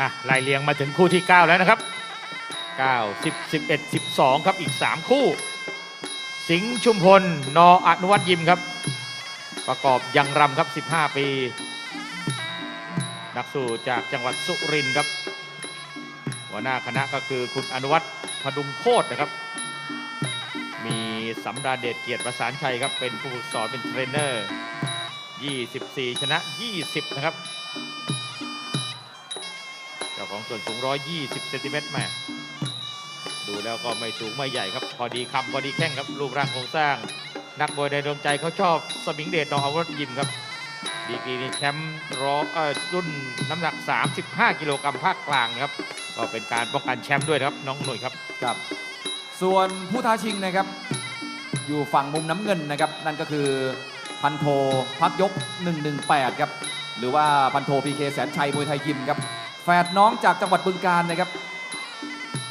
อะไล่เลียงมาถึงคู่ที่ 9 แล้วนะครับ 9 10 11 12 ครับอีก 3 คู่ สิงห์ชุมพล นออนุวัตยิมครับ ประกอบยังรำครับ 15 ปี นักสู้จากจังหวัดสุรินทร์ครับ หัวหน้าคณะก็คือคุณอนุวัฒน์พดุงโคตรนะครับ มีสำราญเดชเกียรติประสานชัยครับ เป็นผู้ฝึกสอนเป็นเทรนเนอร์ 24 ชนะ 20 นะครับ ของส่วนสูง 120 เซนติเมตรแม่ดูแล้วก็ไม่สูงไม่ใหญ่ครับ พอดีคำพอดีแข้งครับ รูปร่างโครงสร้าง นักมวยในดวงใจเขาชอบสมิงเดชนองอาวุธยิมครับดีกรีนี่แชมป์ร้อยเอ่อรุ่นน้ำหนัก 35 กิโลกรัมภาคกลางนะครับ ก็เป็นการป้องกันแชมป์ด้วยครับน้องหนุ่ยครับครับ ส่วนผู้ท้าชิงนะครับ อยู่ฝั่งมุมน้ำเงินนะครับ นั่นก็คือพันโทพักยก 118 ครับ หรือว่าพันโทพีเคแสนชัยมวยไทยยิมครับ ดน้องจากจังหวัดบึงการนะครับ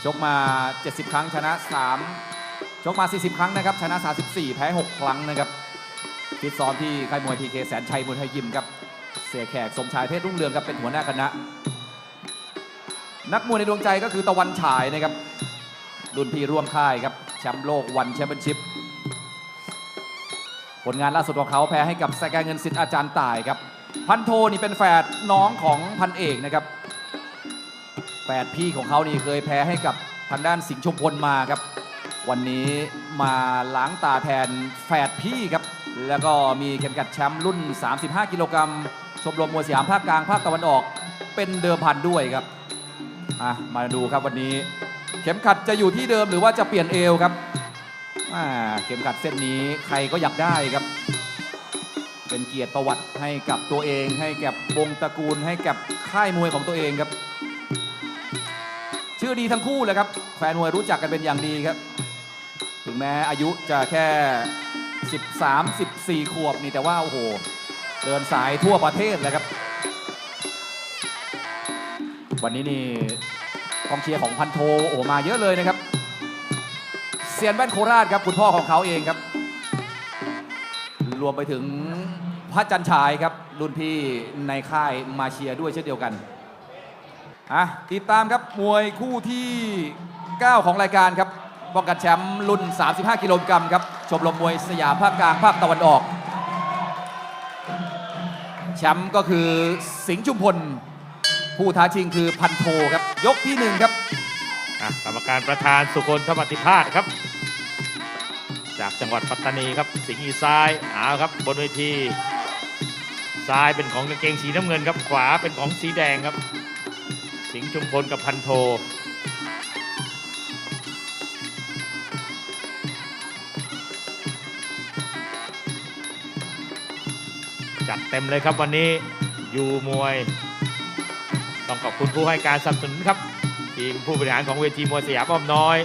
ชกมา 70 ครั้งชนะ 3 ชกมา 40 ครั้งนะครับ ชนะ 34 แพ้ 6 ครั้งนะครับฟิตซ้อมที่ค่ายมวยพีเคแสนชัยมวยไทยยิมครับเสียแขกสมชายเพชรรุ่งเรืองครับเป็นหัวหน้าคณะ นักมวยในดวงใจก็คือตะวันฉายนะครับรุ่นพี่ร่วมค่ายครับแชมป์โลกวันแชมเปี้ยนชิพผลงานล่าสุดของเขาแพ้ให้กับสแกเงินสิทธิ์อาจารย์ต่ายครับพันโทนี่เป็นแฝดน้องของพันเอกนะครับ แฝดพี่ของเขานี่เคยแพ้ให้กับทางด้านสิงห์ชุมพลมาครับ วันนี้มาล้างตาแทนแฝดพี่ครับ แล้วก็มีเข็มขัดแชมป์รุ่น 35 กิโลกรัมชมรมมวยสยามภาคกลางภาคตะวันออก เป็นเดิมพันด้วยครับอะมาดูครับวันนี้ เข็มขัดจะอยู่ที่เดิมหรือว่าจะเปลี่ยนเอวครับอ่าเข็มขัดเส้นนี้ใครก็อยากได้ครับ เป็นเกียรติประวัติให้กับตัวเอง ให้กับวงตระกูล ให้กับค่ายมวยของตัวเองครับ ชื่อดีทั้งคู่เลยครับ แฟนมวยรู้จักกันเป็นอย่างดีครับ ถึงแม้อายุจะแค่ 13 14 ขวบนี่แต่ว่าโอ้โห เดินสายทั่วประเทศเลยครับ วันนี้นี่กองเชียร์ของพันโทโอ้มาเยอะเลยนะครับเซียนแว่นโคราชครับคุณพ่อของเขาเองครับ รวมไปถึงพระจันทร์ฉายครับ รุ่นพี่ในค่ายมาเชียร์ด้วยเช่นเดียวกัน อะติดตามครับมวยคู่ที่ 9 ของรายการครับป้องกันแชมป์รุ่น 35 กิโลกรัมครับชมรมมวยสยามภาคกลางภาคตะวันออก แชมป์ก็คือสิงห์ชุมพล ผู้ท้าชิงคือพันโทครับ ยกที่หนึ่งครับอะกรรมการประธานสุคนธปฏิภาสครับ จากจังหวัดปัตตานีครับ สิงห์อีซ้ายเอาครับบนเวทีซ้ายเป็นของกางเกงสีน้ำเงินครับขวาเป็นของสีแดงครับ สิงห์ชุมพลกับพันโท จัดเต็มเลยครับวันนี้อยู่มวย ต้องขอบคุณผู้ให้การสนับสนุนครับ ทีมผู้บริหารของเวทีมวยสยามอ้อมน้อย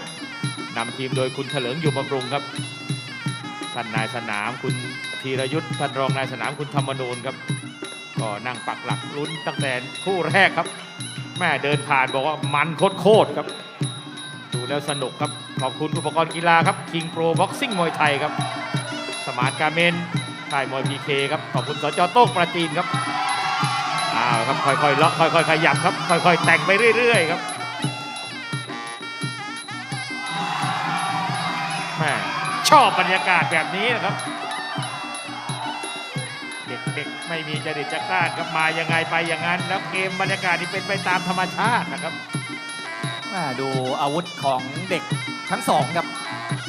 นำทีมโดยคุณเถลิงอยู่บำรุงครับท่านนายสนามคุณธีรยุทธ์ท่านรองนายสนามคุณธรรมนูนครับ ก็นั่งปักหลักลุ้นตั้งแต่คู่แรกครับ ม่เดินผ่านบอกว่ามันโคตรครับ ดูแล้วสนุกครับ ขอบคุณอุปกรณ์กีฬาครับ King Pro Boxing มวยไทยครับ สมานการเมนค่ายมวยพีเคครับ ขอบคุณสจโต้งประจีนครับอ้าวครับค่อยๆเลาะค่อยๆขยับครับ ค่อยๆ แต่งไปเรื่อย ๆ ครับแม่ชอบบรรยากาศแบบนี้นะครับ ไม่มีจริตจักร้านครับมายังไงไปอย่างนั้นแล้วเกมบรรยากาศนี่เป็นไปตามธรรมชาตินะครับอ่าดูอาวุธของเด็กทั้งสองครับ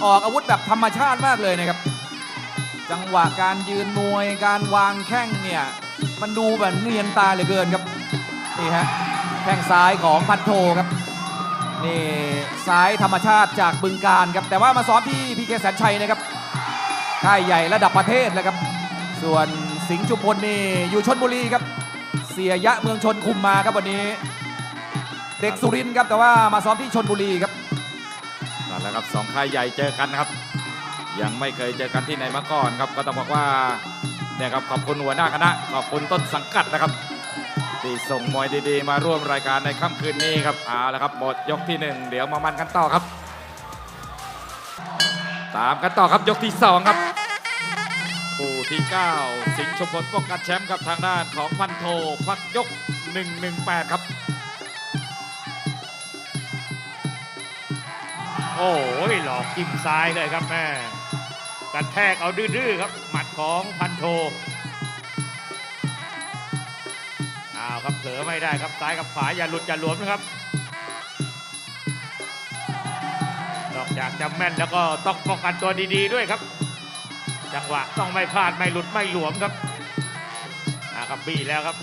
ออกอาวุธแบบธรรมชาติมากเลยนะครับ จังหวะการยืนมวยการวางแข้งเนี่ยมันดูแบบเนียนตาเหลือเกินครับนี่ฮะแข้งซ้ายของพันโทครับนี่ซ้ายธรรมชาติจากบึงการครับแต่ว่ามาซ้อมที่พีเคแสนชัยนะครับค่ายใหญ่ระดับประเทศเลยครับ ส่วน สิงห์ชุมพลนี่อยู่ชนบุรีครับ เสียยะเมืองชนคุมมาครับวันนี้ เด็กสุรินทร์ครับแต่ว่ามาซ้อมที่ชนบุรีครับนั่นแหละครับสองค่ายใหญ่เจอกันครับ ยังไม่เคยเจอกันที่ไหนมาก่อนครับ ก็ต้องบอกว่าเนี่ยครับขอบคุณหัวหน้าคณะขอบคุณต้นสังกัดนะครับที่ส่งมวยดีๆ มาร่วมรายการในค่ำคืนนี้ครับเอาละครับหมดยกที่หนึ่งเดี๋ยวมามันกันต่อครับ ตามกันต่อครับยกที่สองครับ ที่ 9 สิงห์ชมพลป้องกันแชมป์กับทางด้านของพันโทพักยก 118 ครับ โอ้ยหลอกจิ้มซ้ายเลยครับแม่กระแทกเอาดื้อๆครับ หมัดของพันโทอ้าวครับเผลอไม่ได้ครับซ้ายกับขวาอย่าหลุดอย่าหลวมนะครับดอกจากจะแม่นแล้วก็ต้องป้องกันตัวดีๆด้วยครับ จังหวะต้องไม่พลาดไม่หลุดไม่หลวมครับอาครับบี้แล้วครับ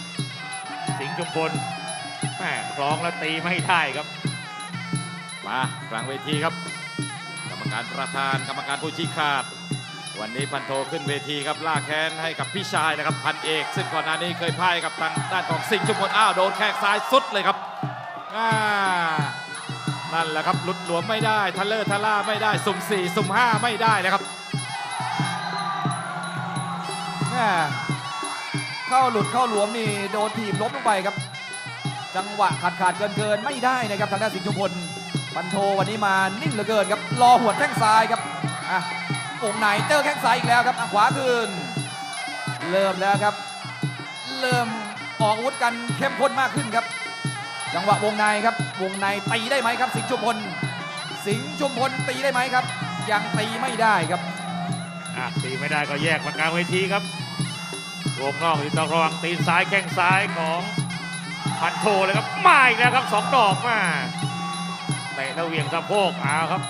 สิงห์ชุมพลแม่คล้องแล้วตีไม่ได้ครับ มากลางเวทีครับ กรรมการประธานกรรมการผู้ชี้ขาด วันนี้พันโทขึ้นเวทีครับล่าแค้นให้กับพี่ชายนะครับพันเอก ซึ่งก่อนหน้านี้เคยพ่ายกับทางด้านของสิงห์ชุมพลอ้าวโดนแข้งซ้ายสุดเลยครับนั่นแหละครับหลุดหลวมไม่ได้ทะเลอร์ทะล่าไม่ได้สุ่มสี่สุ่มห้าไม่ได้นะครับ เข้าหลุดเข้าหลวมนี่โดนทีบล้มลงไปครับ จังหวะขาดขาดเกินเกินไม่ได้นะครับทางด้านสิงห์ชุมพลปันโทวันนี้มานิ่งเหลือเกินครับรอหัวแข้งซ้ายครับอะวงในเจอแข้งซ้ายอีกแล้วครับขวาคืน เริ่มแล้วครับ เริ่มออกอาวุธกันเข้มข้นมากขึ้นครับ จังหวะวงในครับ วงในตีได้ไหมครับ สิงห์ชุมพลสิงห์ชุมพลตีได้ไหมครับ ยังตีไม่ได้ครับตีไม่ได้ก็แยกมากลาเวทีครับ วงนอกที่ต้องระวังตีนซ้ายแข้งซ้ายของพันโทเลยครับมาอีกแล้วครับสองดอกมาเตะแล้วเหวียงสะโพกเอาครับ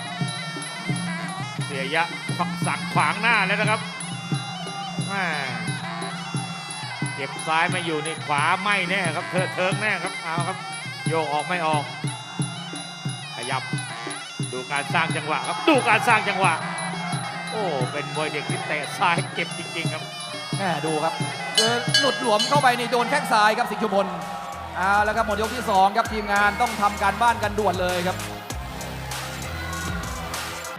เสียยะฝักสักขวางหน้าแล้วนะครับมาเก็บซ้ายไม่อยู่ในขวาไม่แน่ครับเธอเทิงแน่ครับเอาครับ โยกออกไม่ออก ขยับดูการสร้างจังหวะครับดูการสร้างจังหวะ โอ้เป็นมวยเด็กที่เตะซ้ายเก็บจริงๆครับ แม่ดูครับเจอหลุดหลวมเข้าไปนี่โดนแข้งซ้ายครับสิงห์ชุมพลเอาแล้วครับหมดยกที่สองครับทีมงานต้องทำการบ้านกันด่วนเลยครับ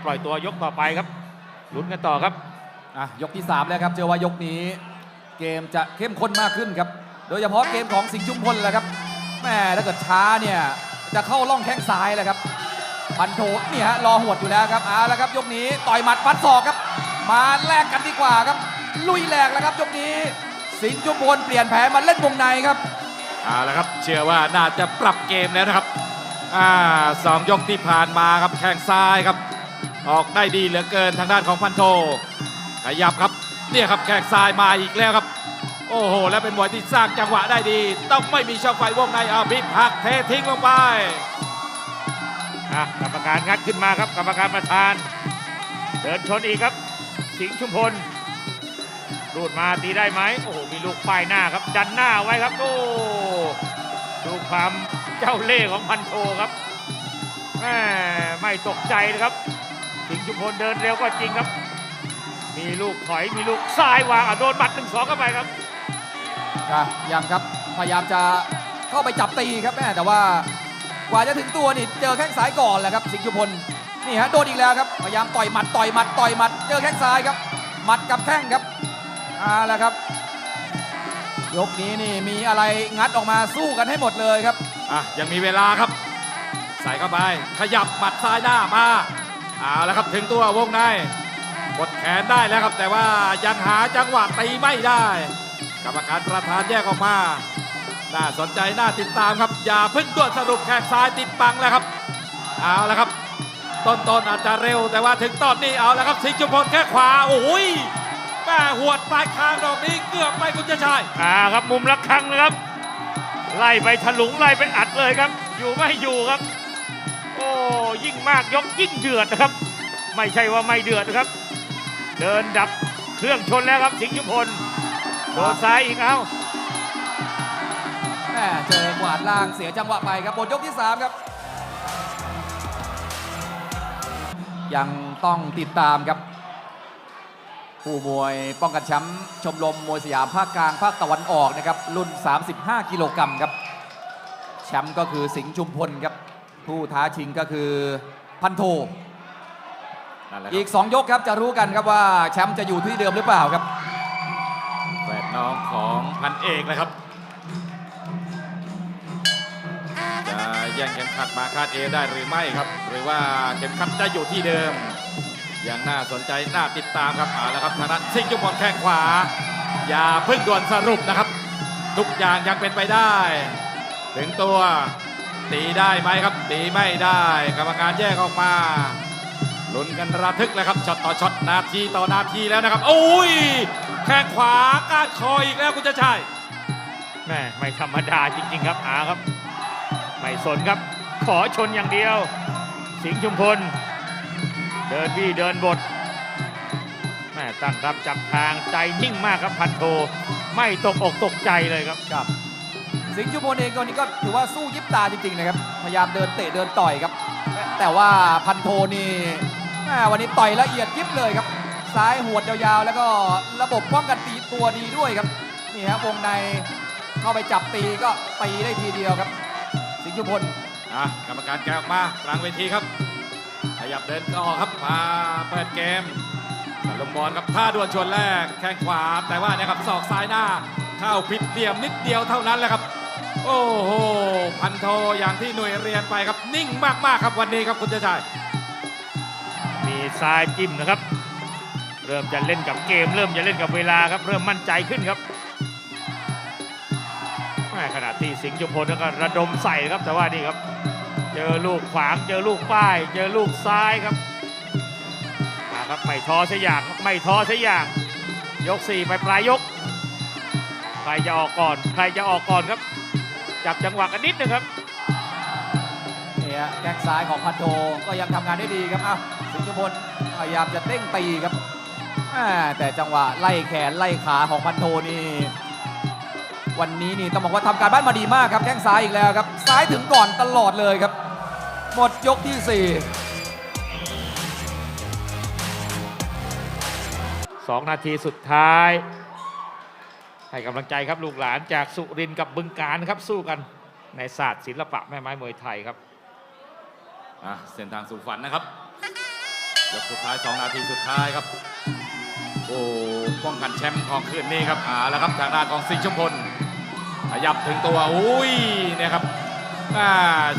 ปล่อยตัวยกต่อไปครับลุ้นกันต่อครับอะยกที่ 3 แล้วครับเชื่อว่ายกนี้ เกมจะเข้มข้นมากขึ้นครับ โดยเฉพาะเกมของสิงห์ชุมพลแหละครับแม่ถ้าเกิดช้าเนี่ยจะเข้าล่องแข้งซ้ายแหละครับพันโทนี่ฮะรอหวดอยู่แล้วครับเอาแล้วครับยกนี้ต่อยหมัดฟัดศอกครับ มาแลกกันดีกว่าครับ ลุยแหลกแล้วครับยกนี้ สิงห์ชุมพลเปลี่ยนแผนมาเล่นวงในครับเอาละครับ เชื่อว่าน่าจะปรับเกมแล้วนะครับอ่าสองยกที่ผ่านมาครับแข้งซ้ายครับ ออกได้ดีเหลือเกินทางด้านของพันโทขยับครับเนี่ยครับแข้งซ้ายมาอีกแล้วครับ โอ้โห และเป็นมวยที่สร้างจังหวะได้ดี ต้องไม่มีช่องไฟวงในเอาบิบหักเททิ้งลงไปอะกรรมการงัดขึ้นมาครับกรรมการประธาน เดินชนอีกครับ สิงห์ชุมพล รูดมาตีได้ไหมโอ้โหมีลูกป้ายหน้าครับ ดันหน้าไว้ครับโอ้ดูความเจ้าเล่ห์ของพันโทครับแม่ไม่ตกใจนะครับสิงห์ชุมพลเดินเร็วก็จริงครับ มีลูกถอยมีลูกซ้ายวางอะโดนบัตรหนึ่งสองเข้าไปครับอะยังครับพยายามจะเข้าไปจับตีครับแม่แต่ว่ากว่าจะถึงตัวนี่เจอแข้งซ้ายก่อนแหละครับสิงห์ชุมพลนี่ฮะโดนอีกแล้วครับพยายามต่อยหมัดต่อยหมัดต่อยหมัดเจอแข้งซ้ายครับหมัดกับแข้งครับ เอาละครับ ยกนี้นี่มีอะไรงัดออกมาสู้กันให้หมดเลยครับ อะยังมีเวลาครับ ใส่เข้าไป ขยับหมัดซ้ายหน้ามาเอาแล้วครับถึงตัววงในกดแขนได้แล้วครับ แต่ว่ายังหาจังหวะตีไม่ได้ กรรมการประธานแยกออกมาน่าสนใจน่าติดตามครับ อย่าเพิ่งด่วนสรุปแข้งซ้ายติดปังแล้วครับ เอาแล้วครับ ต้นๆอาจจะเร็วแต่ว่าถึงตอนนี้เอาแล้วครับสิงจุพลแค่ขวาโอ้ย ม่หวดปลายคางดอกนี้เกือบไปคุณเจะชายอ่าครับมุมละครั้งนะครับ ไล่ไปถลุงไล่เป็นอัดเลยครับ อยู่ไม่อยู่ครับ โอ้ยิ่งมากยกยิ่งเดือดนะครับ ไม่ใช่ว่าไม่เดือดนะครับ เดินดับเครื่องชนแล้วครับสิงห์ยุพลโดนซ้ายอีกเอาแม่เจอกวาดล่างเสียจังหวะไปครับหมดยกที่ 3 ครับ ยังต้องติดตามครับ ผู้มวยป้องกันแชมป์ชมรมมวยสยามภาคกลางภาคตะวันออกนะครับรุ่น 35 กิโลกรัมครับแชมป์ก็คือสิงห์ชุมพลครับผู้ท้าชิงก็คือพันโทนั่นแหละคอีรับก2 ยกครับจะรู้กันครับว่าแชมป์จะอยู่ที่เดิมหรือเปล่าครับแฝดน้องของพันเอกนะครับจะแย่งเข็มขัดมาคาดเอวได้หรือไม่ครับ หรือว่าเข็มขัดจะอยู่ที่เดิม ยังน่าสนใจน่าติดตามครับเอาละครับทางด้านซิงจุมพลแข้งขวา อย่าเพิ่งด่วนสรุปนะครับ ทุกอย่างยังเป็นไปได้ ถึงตัวตีได้ไหมครับตีไม่ได้กรรมการแยกออกมาลุ้นกันระทึกเลยครับช็อตต่อช็อตนาทีต่อนาทีแล้วนะครับโอ้ยแข้งขวาก้านคออีกแล้วคุณจะใช่แม่ไม่ธรรมดาจริง ๆ ครับอาครับ ไม่สนครับ ขอชนอย่างเดียว สิงห์ชุมพล เดินบี้เดินบทแม่ตั้งรับจับทางใจนิ่งมากครับพันโท ไม่ตกอกตกใจเลยครับครับ สิงห์ชุมพลเองตอนนี้ก็ถือว่าสู้ยิบตาจริงๆนะครับ พยายามเดินเตะเดินต่อยครับ แต่ว่าพันโทนี่แม่วันนี้ต่อยละเอียดยิบเลยครับ ซ้ายหวดยาวๆ แล้วก็ระบบป้องกันตีตัวดีด้วยครับ นี่ฮะวงในเข้าไปจับตีก็ตีได้ทีเดียวครับ สิงห์ชุมพลอะกรรมการแกะออกมากลางเวทีครับข ยับเดินต่อครับมาเปิดเกมลงบอลครับท่าดวลชวนแรกแข้งขวาแต่ว่าเนี่ยครับศอกซ้ายหน้าเข้าผิดเหลี่ยมนิดเดียวเท่านั้นแหละครับ โอ้โหพันโทอย่างที่หน่วยเรียนไปครับนิ่งมากๆครับวันนี้ครับคุณเจชัยมีซ้ายจิ้มนะครับ เริ่มจะเล่นกับเกม เริ่มจะเล่นกับเวลาครับ เริ่มมั่นใจขึ้นครับขณะที่สิงห์จุมพลก็ระดมใส่ครับแต่ว่านี่ครับ เจอลูกขวางเจอลูกป้าย เจอลูกซ้ายครับมาครับไม่ท้อสักอย่างไม่ท้อสักอย่าง ยกสี่ไปปลายยก ใครจะออกก่อน ใครจะออกก่อนครับ จับจังหวะกันนิดนึงครับเนี่ฮะแข้งซ้ายของพันโทก็ยังทำงานได้ดีครับอ้าวสิงห์ชุมพลพยายามจะเด้งตีครับแต่จังหวะไล่แขนไล่ขาของพันโทนี่ วันนี้นี่ต้องบอกว่าทำการบ้านมาดีมากครับแข้งซ้ายอีกแล้วครับ ซ้ายถึงก่อนตลอดเลยครับ หมดยกที่สี่สองนาทีสุดท้าย ให้กำลังใจครับลูกหลานจากสุรินทร์กับบึงการครับสู้กันในศาสตร์ศิลปะแม่ไม้มวยไทยครับอะเส้นทางสู่ฝันนะครับยกสุดท้าย 2 นาทีสุดท้ายครับ โอ้ป้องกันแชมป์ของคืนนี้ครับอ่าแล้วครับทางด้านของสิงห์ชมพล ขยับถึงตัว อุ้ยเนี่ยครับ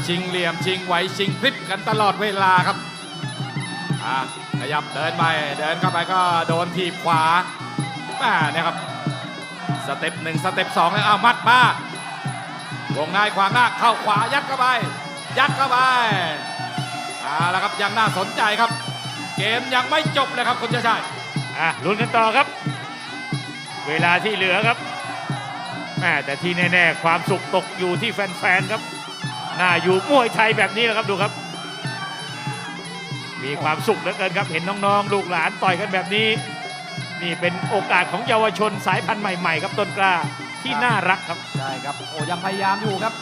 ชิงเหลี่ยมชิงไหวชิงพลิบกันตลอดเวลาครับขยับเดินไปเดินเข้าไปก็โดนทีบขวาเนี่ยครับสเต็ปหนึ่งสเต็ปสองแล้วเอามัดมาวงในขวางหน้าเข้าขวายัดเข้าไป ยัดเข้าไปเอาละครับยังน่าสนใจครับ เกมยังไม่จบเลยครับคุณเจชัยอะลุ้นกันต่อครับ เวลาที่เหลือครับ แม่แต่ที่แน่ๆ ความสุขตกอยู่ที่แฟนๆครับน่าอยู่มวยไทยแบบนี้แหละครับดูครับ มีความสุขเหลือเกินครับ เห็นน้องๆ ลูกหลานต่อยกันแบบนี้ นี่เป็นโอกาสของเยาวชนสายพันธุ์ใหม่ๆ ครับต้นกล้าที่น่ารักครับใช่ครับโอ้ยังพยายามอยู่ครับ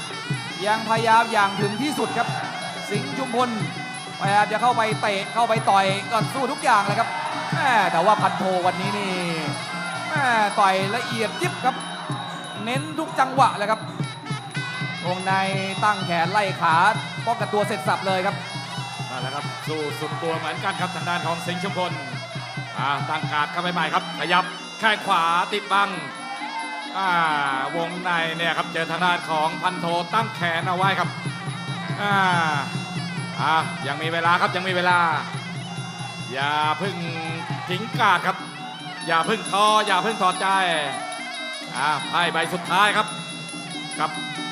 ยังพยายามอย่างถึงที่สุดครับ สิงห์ชุมพลพยายามจะเข้าไปเตะเข้าไปต่อยก็สู้ทุกอย่างเลยครับแม่แต่ว่าพันโทวันนี้นี่แม่ต่อยละเอียดยิบครับ เน้นทุกจังหวะเลยครับวงในตั้งแขนไล่ขาป้องกันตัวเสร็จสับเลยครับนั่นแหละครับสู้สุดตัวเหมือนกันครับทางด้านของสิงห์ชุมพลอ่าตั้งการเข้าไปใหม่ครับขยับแข้งขวาติดบังอ่าวงในเนี่ยครับเจอทางด้านของพันโทตั้งแขนเอาไว้ครับอ่าอ่ายังมีเวลาครับยังมีเวลา อย่าพึ่งทิ้งกาดครับ อย่าพึ่งท้ออย่าพึ่งถอดใจ อ่าไพ่ใบสุดท้ายครับ กับ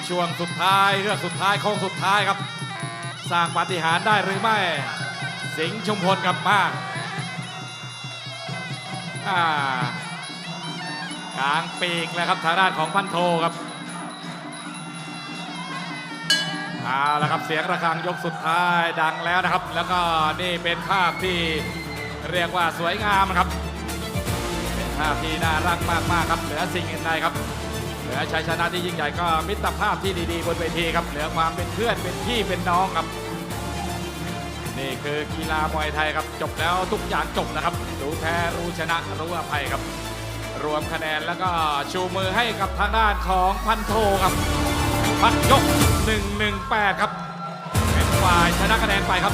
ช่วงสุดท้ายเรื่องสุดท้ายโค้งสุดท้ายครับ สร้างปาฏิหาริย์ได้หรือไม่ สิงห์ชุมพลกลับมาอ่ากลางปีกแล้วครับทางด้านของพันโทครับเอาละครับเสียงระฆังยกสุดท้ายดังแล้วนะครับ แล้วก็นี่เป็นภาพที่เรียกว่าสวยงามนะครับ ภาพที่น่ารักมากๆครับเหนือสิ่งอื่นใดครับเหนือชัยชนะที่ยิ่งใหญ่ก็มิตรภาพที่ดีๆบนเวทีครับเหนือความเป็นเพื่อนเป็นพี่เป็นน้องครับ นี่คือกีฬามวยไทยครับจบแล้วทุกอย่างจบนะครับรู้แพ้รู้ชนะรู้อภัยครับ รวมคะแนนแล้วก็ชูมือให้กับทางด้านของพันโทครับพัดยก 118 ครับเป็นฝ่ายชนะคะแนนไปครับ